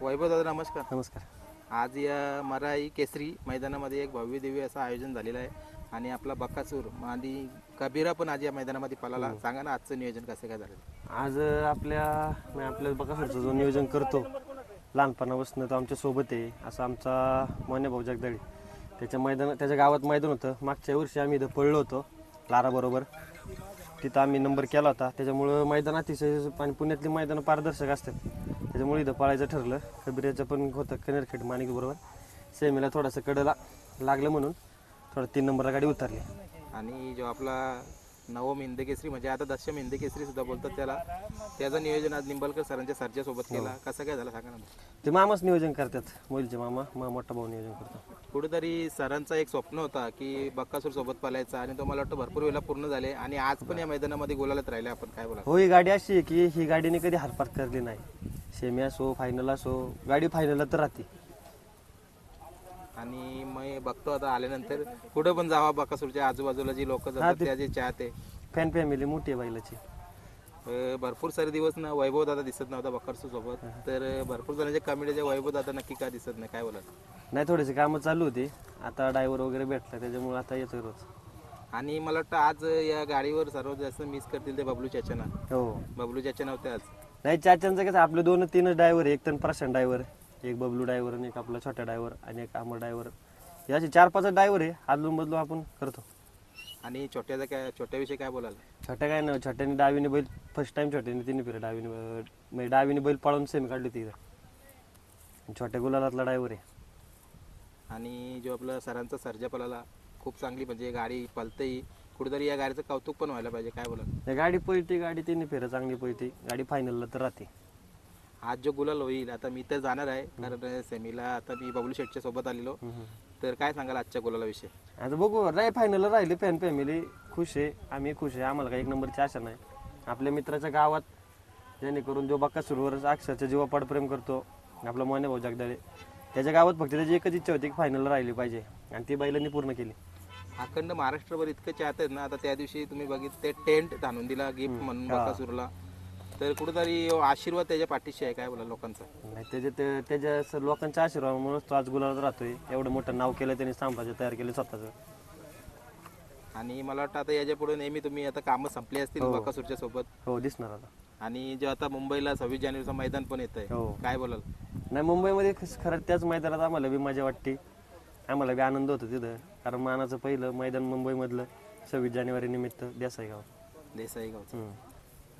वैभव दादा नमस्कार. नमस्कार. आज या मराई केसरी मैदानामध्ये एक भव्य दिव्य असं आयोजन झालेलं आहे आणि आपला बकासूर आणि कबीरा पण आज या मैदानामध्ये पळाला. सांगा ना आजचं नियोजन कसं काय झालं आज आपल्या मी आपल्या बकासूरचं जो नियोजन करतो लहानपणापासून तो आमच्यासोबत आहे असं आमचा मान्य भाऊ जगदाळी. त्याच्या मैदान त्याच्या गावात मैदान होतं. मागच्या वर्षी आम्ही इथं पळलो होतो लाराबरोबर तिथं आम्ही नंबर केला होता. त्याच्यामुळं मैदान अतिशय आणि पुण्यातली मैदानं पारदर्शक असतात. त्याच्यामुळे इथं पळायचं ठरलं. कबिराचं पण होतं कनेरखेड माणिक बरोबर. सेमीला थोडंसं कडला लागलं म्हणून थोडं तीन नंबरला गाडी उतरली. आणि जो आपला नवम केसरी म्हणजे आता दशम केसरी सुद्धा बोलतात त्याला त्याचं नियोजन आज निंबलकर सरांच्या सरच्या सोबत केला कसं काय झालं? सांगा ना ते मामाच नियोजन करतात. मोलचे मामा मा मोठा भाऊ नियोजन करतो कुठेतरी सरांचा एक स्वप्न होता की बक्कासूर सोबत पळायचा आणि तो मला वाटतं भरपूर वेळेला पूर्ण झाले आणि आज पण या मैदानामध्ये गोलालत राहिले आपण काय बोला हो ही गाडी अशी आहे की ही गाडीने कधी हारपात करली नाही. सेमी असो फायनल असो गाडी फायनलला तर राहते. आणि मग बघतो आता आल्यानंतर कुठं पण जावा बकासूरच्या आजूबाजूला जी लोक जातात त्याचे चाहते. फॅन फॅमिली मोठी आहे बैलाची. अं, भरपूर सारे दिवस ना वैभव दादा दिसत नव्हता बकासूर सोबत तर भरपूर जणांच्या कमिटीच्या वैभव दादा नक्की का दिसत नाही काय बोला नाही थोडेसे कामं चालू होते. आता ड्रायव्हर वगैरे भेटला त्याच्यामुळे आता येतोय रोज. आणि मला वाटतं आज या गाडीवर सर्वात जास्त मिस करतील ते बबलू चाचाना हो. बबलू चाचा नव्हते आज. नाही चाच्यांचं कसं आपले दोन तीनच ड्रायव्हर एक तर प्रशांत ड्रायव्हर एक बबलू ड्रायव्हर आणि एक आपला छोटा ड्रायव्हर आणि एक अमर ड्रायव्हर हे असे चार पाच ड्रायव्हर आहे. आदलून बदलू आपण करतो. आणि छोट्याचा काय छोट्याविषयी काय बोलाल? छोट्या काय ना छोट्याने डावीने बैल फर्स्ट टाइम छोट्याने तिने फिरत डावीने म्हणजे डावीने बैल पळून सेमी काढली होती इथं. छोट्या गुलालातला ड्रायव्हर आहे. आणि जो आपला सरांचा सर्जा पळाला खूप चांगली म्हणजे गाडी पलतही कुठेतरी या गाडीचं कौतुक पण व्हायला पाहिजे काय बोलाल? त्या गाडी पळते गाडी तिने फेर चांगली पळते गाडी फायनलला तर राहते. आज जो गुलाल होईल आता मी तर जाणार आहे कारण सेमीला आता मी बबलू शेटच्या सोबत आलेलो. तर काय सांगाल आजच्या गुलालाविषयी आता बघू नाही फायनलला राहिले फॅन फॅमिली खुश आहे आम्ही खुश आहे. आम्हाला काही एक नंबरची आशा नाही. आपल्या मित्राच्या गावात जेणेकरून जो बक्का सुरूवरच अक्षरच्या जीवापाड प्रेम करतो. आपला मोने भाऊ जगदाळे. त्याच्या गावात फक्त त्याची एकच इच्छा होती की फायनलला राहिली पाहिजे. आणि ती बैलांनी पूर्ण केली. अखंड महाराष्ट्रभर इतकं चाहत आहेत ना आता त्या दिवशी तुम्ही बघितले टेंट ताणून दिला गिफ्ट म्हणून बकासूरला. तर कुठेतरी आशीर्वाद त्याच्या पाठीशी आहे काय बोला लोकांचा? नाही त्याच्या ते- त्याच्या स- लोकांच्या आशीर्वादामुळेच तो आज गुलाबात राहतोय. एवढं मोठं नाव केलं त्यांनी साम्राज्य तयार केलं स्वतःचं. आणि मला वाटतं आता याच्यापुढे नेहमी तुम्ही आता कामं संपली असतील बकासूरच्या सोबत. हो दिसणार आता. आणि जे आता मुंबईला सव्वीस जानेवारीचं मैदान पण येत आहे हो. काय बोलाल? नाही मुंबईमध्ये खस- खरं त्याच मैदानात आम्हाला बी मजा वाटते. आम्हाला बी आनंद होतो तिथं. कारण मानाचं पहिलं मैदान मुंबईमधलं सव्वीस जानेवारी निमित्त देसाई गाव देसाई हम्म.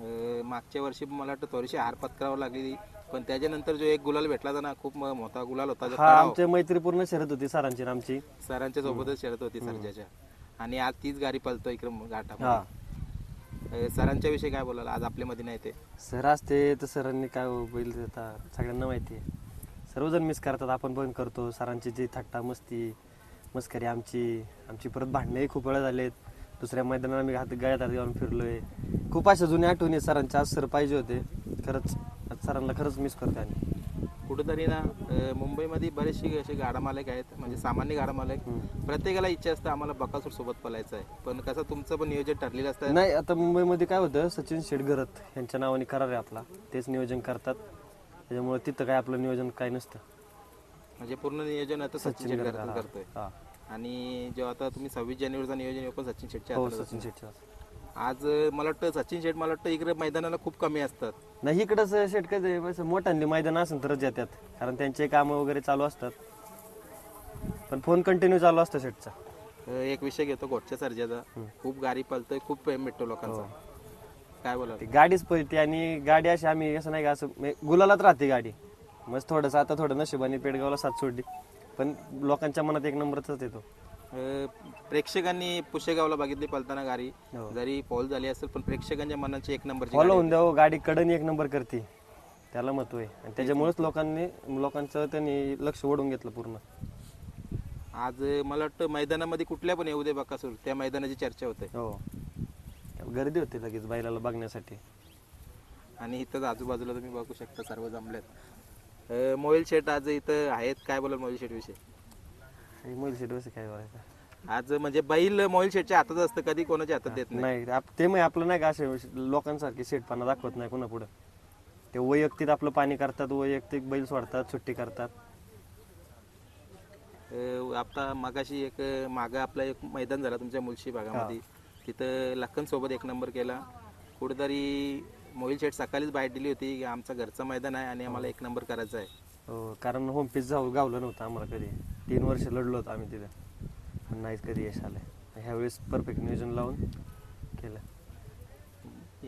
अं, मागच्या वर्षी मला वाटतं थोडीशी हार पत्करावं लागली. पण त्याच्यानंतर जो एक गुलाल भेटला होता ना खूप म- मोठा गुलाल होता जो हा कडाव आमची मैत्रीपूर्ण शरत होती सरांची आणि आमची. सरांच्या सोबतच शरत होती सर्जाच्या आणि आज तीच गाडी पळतो इकडे घाटा हा. सरांच्या विषयी काय बोलाल? आज आपल्यामध्ये नाही ते. सर असते तर सरांनी काय हो, बैल आता सगळ्यांना माहिती आहे. सर्वजण मिस करतात आपण पण करतो. सरांची जी थट्टा मस्ती मस्करी आमची आमची परत भांडणंही खूप वेळा झालेत. दुसऱ्या मैदानात आम्ही हात गळ्यात हात घालून फिरलोय. खूप अशा जुन्या आठवणी आहेत सरांच्या आज सर पाहिजे होते. खरंच आज सरांना खरंच मिस करतो आम्ही. कुठेतरी ना मुंबईमध्ये बरेचसे असे गाडा मालक आहेत म्हणजे सामान्य गाडा मालक प्रत्येकाला इच्छा असतं आम्हाला बकासूर सोबत पळायचं आहे. पण कसं तुमचं पण नियोजन ठरलेलं असतं. नाही आता मुंबईमध्ये काय होतं सचिन शेटगरत यांच्या नावाने करार आहे आपला. तेच नियोजन करतात. त्याच्यामुळे तिथं काय आपलं नियोजन काय नसतं. म्हणजे पूर्ण नियोजन आता सचिन शेटकर करतोय हा. आणि जेव्हा आता तुम्ही सव्वीस जानेवारीचं नियोजन पण सचिन शेटच्या हो सचिन शेटच्या. आज मला वाटतं सचिन शेट मला वाटतं इकडे मैदानाला खूप कमी असतात. नाही इकडंच शेट काय मोठ्यांनी मैदान असेल तरच येतात. कारण त्यांचे कामं वगैरे चालू असतात. पण फोन कंटिन्यू चालू असतो शेटचा अं, एक विषय घेतो गोटच्या सर्जाचा. खूप गाडी पळतोय खूप प्रेम भेटतो लोकांचा. काय बोला ती गाडीच पळते आणि गाडी अशी आम्ही असं नाही का असं म्हणजे गुलालात राहते गाडी. मस्त थोडंसं आता थोडं नशिबाने पेडगावला साथ सोडली. पण लोकांच्या मनात एक नंबरच येतो. अं, प्रेक्षकांनी पुशेगावला बघितली पळताना गाडी. हो. जरी पॉल झाली असेल पण प्रेक्षकांच्या मनाची एक नंबरची फॉलो होऊन द्यावं गाडी कडनी एक नंबर करते. त्याला महत्त्व आहे आणि त्याच्यामुळेच लोकांनी लोकांचं त्यांनी लक्ष ओढून घेतलं पूर्ण. आज अं, मला वाटतं मैदानामध्ये कुठल्या पण येऊ दे बकासूर त्या मैदानाची चर्चा होते. हो. गर्दी होती लगेच बैलाला बघण्यासाठी. आणि इथंच आजूबाजूला तुम्ही बघू शकता सर्व जमलेत. अं, मोबाईल शेट आज इथं आहेत काय बोलाल मोबाईल शेट विषयी? आणि मोबाईल शेट काय आज म्हणजे बैल मोबाईल शेटच्या हातात असतं कधी कोणाच्या हातात देत नाही. नाही आप- ते मग आपलं नाही का असे लोकांसारखे शेटपणा दाखवत नाही कोणा पुढं ते वैयक्तिक आपलं पाणी करतात वैयक्तिक बैल सोडतात सुट्टी करतात. अ, आता मगाशी एक मागं आपलं एक मैदान झालं तुमच्या मुलशी भागामध्ये. तिथं लखन सोबत एक नंबर केला. कुठेतरी मोहिल शेठ सकाळीच बाहेर दिली होती की आमचं घरचं मैदान आहे आणि आम्हाला एक नंबर करायचा आहे. हो, कारण होम पिच जाऊ गावलं नव्हतं आम्हाला कधी. तीन वर्ष लढलो होतो आम्ही तिथं. पण नाहीच कधी यश आलं. ह्यावेळेस परफेक्ट नियोजन लावून केलं.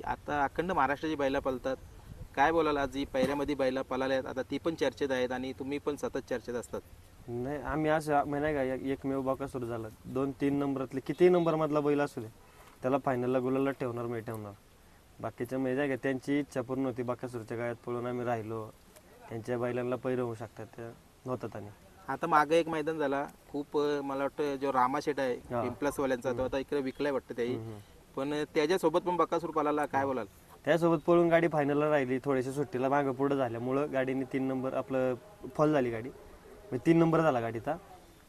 आता अखंड महाराष्ट्राची बैला पळतात काय बोलाल आज? ही पहिऱ्यामध्ये बैला पळाल्या आहेत. आता ती पण चर्चेत आहेत आणि तुम्ही पण सतत चर्चेत असतात. नाही आम्ही असं म्हणजे नाही का एक- एकमेव बाका सुरू झाला. दोन तीन नंबरातले कितीही नंबर मधला बैल असू दे त्याला फायनलला गुलाला ठेवणार मी ठेवणार. बाकीच्या म्हणजे नाही का त्यांची इच्छा पूर्ण होती बाकासूरच्या गायात पळून आम्ही राहिलो. त्यांच्या बैलांना पैर होऊ शकतात त्या नव्हतात आणि आता मागं एक मैदान झाला. खूप अ, मला वाटतं जो रामा शेट आहे हा. पिंपलासवाल्यांचा तो आता इकडे विकलाय वाटतं त्याही. पण त्याच्यासोबत पण बकासूर पळाला काय बोलाल? त्यासोबत पळून गाडी फायनलला राहिली. थोडीशी सुट्टीला मागं पुढं झाल्यामुळं गाडीने तीन नंबर आपलं फॉल झाली गाडी. म्हणजे तीन नंबर झाला गाडीचा.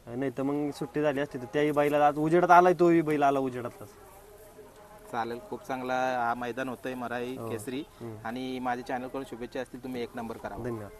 नाही तर मग सुट्टी झाली असती तर त्याही बैला आज उजेडात आलाय तोही बैल आला उजेडातच चालेल. खूप चांगला हा मैदान होतंय मराई केसरी. आणि माझ्या चॅनलकडून शुभेच्छा असतील. तुम्ही एक नंबर करा. धन्यवाद.